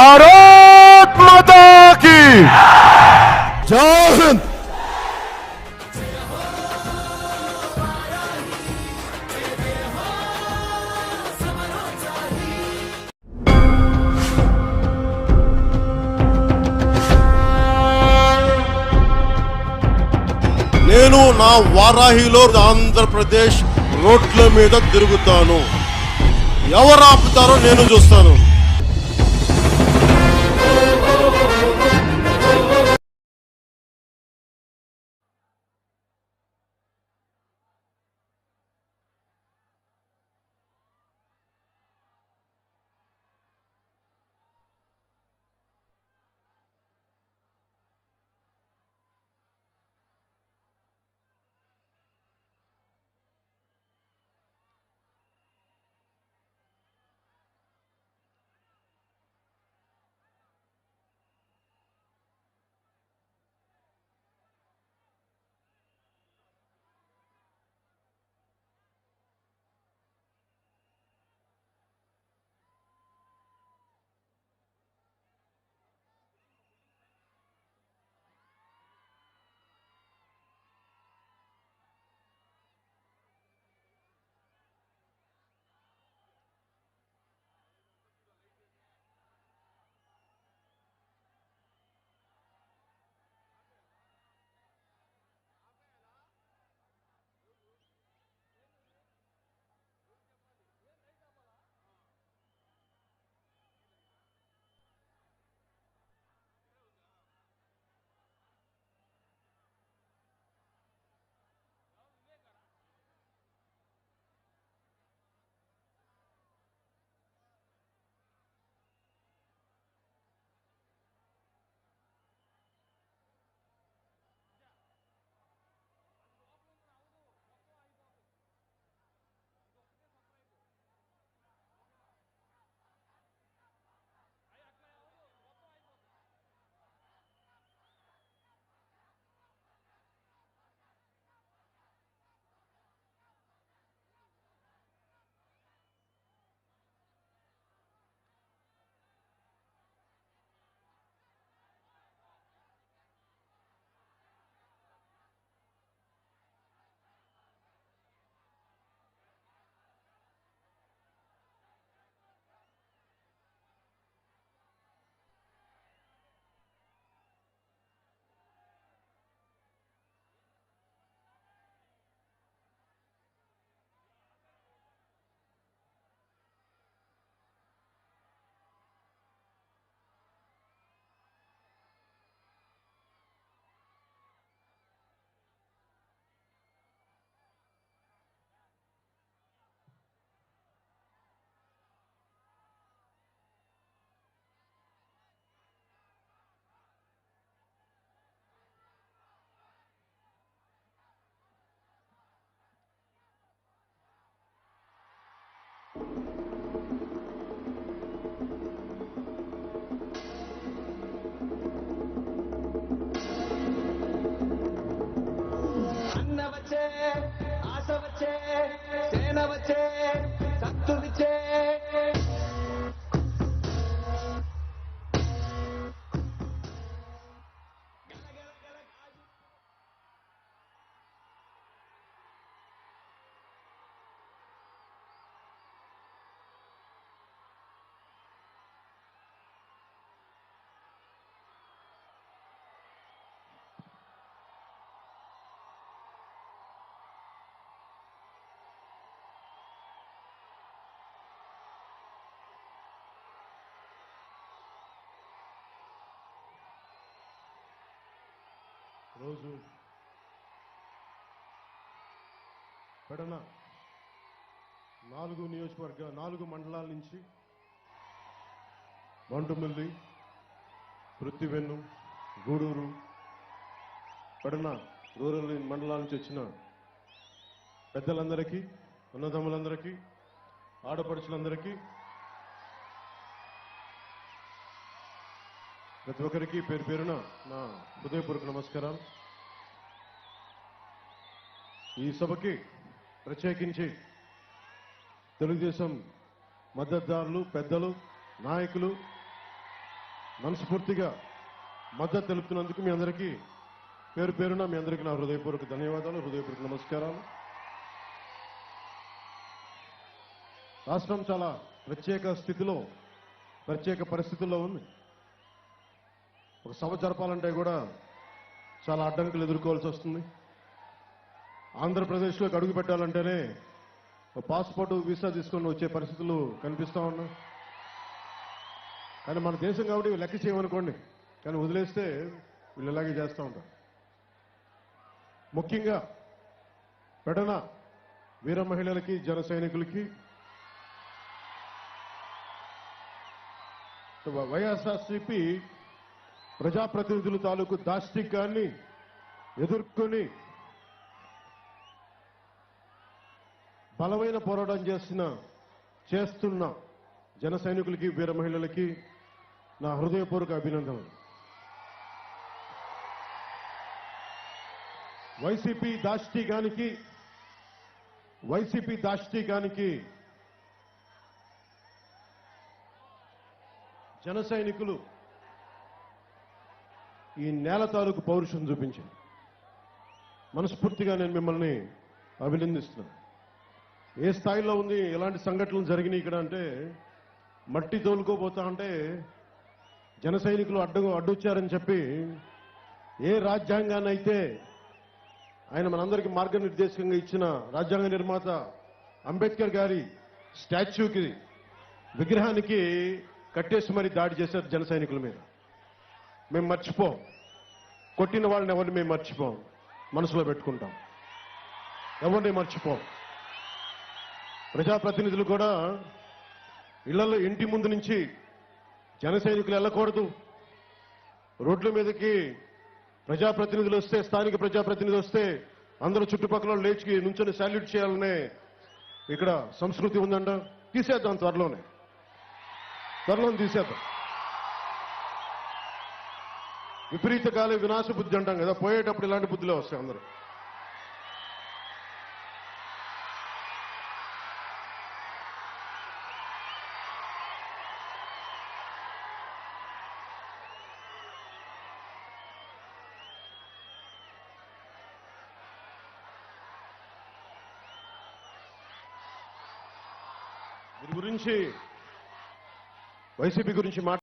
భారత్ మాతా జై హింద్ నేను నా వారాహిలో ఆంధ్రప్రదేశ్ రోడ్ల మీద తిరుగుతాను. ఎవరు ఆపుతారో నేను చూస్తాను. వచ్చే ఆశ వచ్చే సేన వచ్చే సత్తు శక్తులిచ్చే రోజు పెడన నాలుగు నియోజకవర్గ నాలుగు మండలాల నుంచి బంటుమిల్లి పృథ్వెన్ను గూడూరు పెడన రూరల్ మండలాల నుంచి వచ్చిన పెద్దలందరికీ అన్నదమ్ములందరికీ ఆడపడుచులందరికీ ప్రతి ఒక్కరికి పేరు పేరున నా హృదయపూర్వక నమస్కారాలు. ఈ సభకి ప్రత్యేకించి తెలుగుదేశం మద్దతుదారులు పెద్దలు నాయకులు మనస్ఫూర్తిగా మద్దతు తెలుపుతున్నందుకు మీ అందరికీ పేరు పేరున మీ అందరికీ నా హృదయపూర్వక ధన్యవాదాలు హృదయపూర్వక నమస్కారాలు. రాష్ట్రం చాలా ప్రత్యేక స్థితిలో ప్రత్యేక పరిస్థితుల్లో ఉంది. ఒక సభ జరపాలంటే కూడా చాలా అడ్డంకులు ఎదుర్కోవాల్సి వస్తుంది. ఆంధ్రప్రదేశ్లోకి అడుగు పెట్టాలంటేనే ఒక పాస్పోర్ట్ వీసా తీసుకొని వచ్చే పరిస్థితులు కనిపిస్తూ ఉన్నాయి. కానీ మన దేశం కాబట్టి లెక్క చేయమనుకోండి. కానీ వదిలేస్తే వీళ్ళు ఇలాగే చేస్తూ ఉంటారు. ముఖ్యంగా పెడన వీర మహిళలకి జన సైనికులకి వైఎస్ఆర్సీపీ ప్రజాప్రతినిధుల తాలూకు దాష్టికాన్ని ఎదుర్కొని బలమైన పోరాటం చేసిన చేస్తున్న జన సైనికులకి వీర మహిళలకి నా హృదయపూర్వక అభినందనలు. వైసీపీ దాష్టికానికి వైసీపీ దాష్టికానికి జన సైనికులు ఈ నేల తాలూకు పౌరుషం చూపించారు. మనస్ఫూర్తిగా నేను మిమ్మల్ని అభినందిస్తున్నాను. ఏ స్థాయిలో ఉంది ఎలాంటి సంఘటనలు జరిగినాయి ఇక్కడ అంటే మట్టి తోలుకోపోతా అంటే జన సైనికులు అడ్డు అడ్డొచ్చారని చెప్పి ఏ రాజ్యాంగాన్ని అయితే ఆయన మనందరికీ మార్గనిర్దేశకంగా ఇచ్చిన రాజ్యాంగ నిర్మాత అంబేద్కర్ గారి స్టాచ్యూకి విగ్రహానికి కట్టేసి మరి దాడి చేశారు జన సైనికుల మీద. మేము మర్చిపోం. కొట్టిన వాళ్ళని ఎవరిని మేము మర్చిపోం. మనసులో పెట్టుకుంటాం. ఎవరిని మర్చిపోం. ప్రజాప్రతినిధులు కూడా ఇళ్ళలో ఇంటి ముందు నుంచి జన సైనికులు వెళ్ళకూడదు. రోడ్ల మీదకి ప్రజాప్రతినిధులు వస్తే స్థానిక ప్రజాప్రతినిధులు వస్తే అందరూ చుట్టుపక్కల లేచి నుంచొని శాల్యూట్ చేయాలనే ఇక్కడ సంస్కృతి ఉందంట. తీసేద్దాం త్వరలోనే. త్వరలోనే తీసేద్దాం. విపరీత కాలే వినాశ బుద్ధి అంటాం కదా పోయేటప్పుడు ఇలాంటి బుద్ధిలో వస్తాయి అందరూ దీని గురించి వైసీపీ గురించి మాట్లాడుతున్నారు